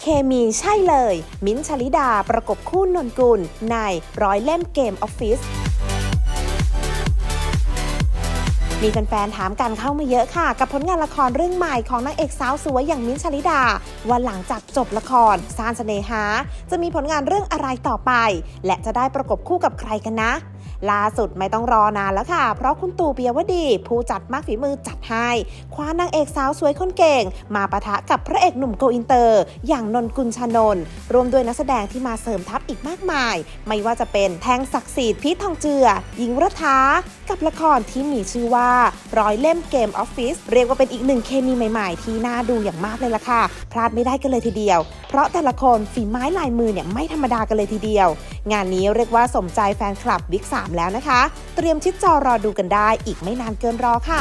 เคมีใช่เลย มิ้นท์ชลิดาประกบคู่นนกุลในร้อยเล่มเกมออฟฟิศ มีแฟนๆถามกันเข้ามาเยอะค่ะ กับผลงานละครเรื่องใหม่ของนางเอกสาวสวยอย่างมิ้นท์ชลิดา ว่าหลังจากจบละครสารเสน่หา จะมีผลงานเรื่องอะไรต่อไป และจะได้ประกบคู่กับใครกันนะ ล่าสุดไม่ต้องรอนานแล้วค่ะ เพราะคุณตู่เปียวดี ผู้จัดมากฝีมือจัดให้คว้านางเอกสาวสวยคนเก่ง มาปะทะกับพระเอกหนุ่มโกอินเตอร์ อย่างนนกุลชานนท์รวมด้วยนักแสดงที่มาเสริมทัพอีกมากมาย ไม่ว่าจะเป็นแทงศักดิ์สิทธิ์พีททองเจือหญิงรัฐากับละครที่มีชื่อว่าร้อยเล่มเกมออฟฟิศเรียกว่าเป็นอีกหนึ่งเคมีใหม่ๆ ที่น่าดูอย่างมากเลยล่ะค่ะ พลาดไม่ได้กันเลยทีเดียว เพราะแต่ละคนฝีไม้ลายมือเนี่ยไม่ธรรมดากันเลยทีเดียว งานนี้เรียกว่าสมใจแฟนคลับบิ๊ก3แล้วนะคะ เตรียมชิดจอรอดูกันได้อีกไม่นานเกินรอค่ะ